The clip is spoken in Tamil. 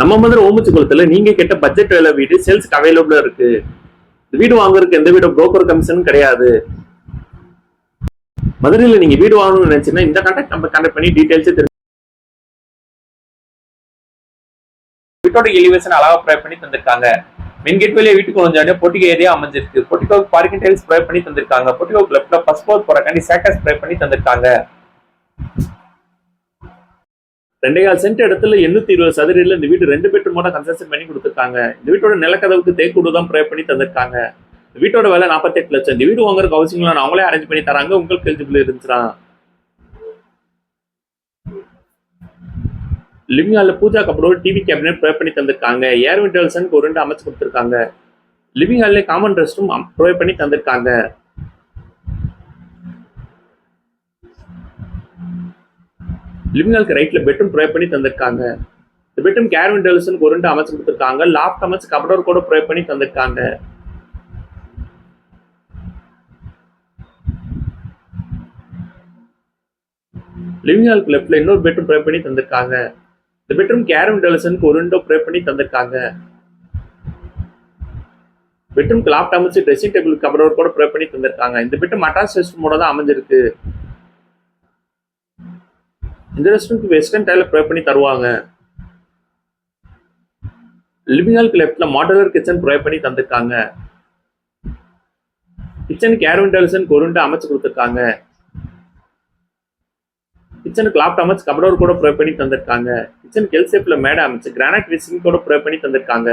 நம்ம மதுரை ஓமிச்சு குளத்துல நீங்க கேட்ட பட்ஜெட் வேலை வீடு சேல்ஸ்க்கு அவைலபிளா இருக்கு. வீடு வாங்குறதுக்கு எந்த வீடு புரோக்கர் கமிஷன் கிடையாது. மதுரையில நீங்க வீடு வாங்கணும்னு நினைச்சீங்கன்னா இந்த கான்டாக்ட் நம்ம கான்டாக்ட் பண்ணி டீடைல்ஸ் தெரிஞ்சு வீட்டோட எலிவேஷன் அழகா ப்ரொவைட் பண்ணி தந்திருக்காங்க. மெயின் கேட் வெளியே வீட்டுக்கு வந்தோடனே பொட்டிகோ ஏரியா அமைஞ்சிருக்கு. பொட்டிகோக்கு பார்க்கிங் டைல்ஸ் ப்ரொவைட் பண்ணி தந்திருக்காங்க. பொட்டிகோக்கு லெஃப்ட்ல ஃபர்ஸ்ட் ஃப்ளோர் போறக்காண்டி சேட்டஸ் ப்ரொவைட் பண்ணி தந்திருக்காங்க. ரெண்டே கால் சென்ட் இடத்துல எண்ணூத்தி இருபது சதுரையில இந்த வீடு ரெண்டு பெட்ரூமோட கன்ஸ்ட்ரக்ஷன் பண்ணி கொடுத்துருக்காங்க. இந்த வீட்டோட நிலக்கதவுக்கு தேக்கூடு தான் ப்ரே பண்ணி தந்திருக்காங்க. இந்த வீட்டோட விலை நாற்பத்தெட்டு லட்சம். இந்த வீடு வாங்குறதுக்கு அவசியம் அவங்களே அரேஞ்ச் பண்ணி தராங்க. உங்களுக்கு எலிஜிபிள் இருந்துச்சுனா லிவிங் ஹாலில் பூஜா கப்படோட டிவி கேபினட் ப்ரொவைட் பண்ணி தந்திருக்காங்க. ஏர் விண்டோல்சனுக்கு ஒரு ரெண்டு அமைச்சு கொடுத்துருக்காங்க. லிவிங் ஹாலில் காமன் ரெஸ்ட்ரூம் ப்ரொவைட் பண்ணி தந்திருக்காங்க. லிவிங் ஹாலுக்கு ரைட்ல பெட்ரூம் ப்ரொவைட் பண்ணி தந்திருக்காங்க. இந்த பெட்ரூம் கேர் டெலிசனுக்கு ஒரு ரெண்டு அமைச்சு கொடுத்துருக்காங்க. லாஃப்ட் அமைச்சு கபடோர் கூட ப்ரொவைட் பண்ணி தந்திருக்காங்க. லிவிங் ஹாலுக்கு லெஃப்ட்ல இன்னொரு பெட்ரூம் ப்ரொவைட் பண்ணி தந்திருக்காங்க. இந்த பெட்ரூம் கேர் டெலிசனுக்கு ஒரு விண்டோ ப்ரொவைட் பண்ணி தந்திருக்காங்க. பெட்ரூம் லாஃப்ட் அமைச்சு ட்ரெஸ்ஸிங் டேபிள் கபடோர் கூட ப்ரொவைட் பண்ணி தந்திருக்காங்க. இந்த பெட்ரூம் அட்டாச் மூட தான் அமைஞ்சிருக்கு. இந்த வெஸ்டர்ன் டைல ப்ரே பண்ணி தருவாங்க. லிவிங் ஹால் லெஃப்ட்ல மாடுலர் கிச்சன் ப்ரே பண்ணி தந்திருக்காங்க. கிச்சனுக்கு ஏர் விண்டோல்சன் கொருண்டு அமைச்சு கொடுத்துருக்காங்க. கிச்சனுக்கு லாப்ட் அமைச்சு கபடோர் கூட ப்ரே பண்ணி தந்திருக்காங்க. கிச்சனுக்கு எல் ஷேப்ல மேடை அமைச்சு கிரானைட் விசிங் கூட ப்ரே பண்ணி தந்திருக்காங்க.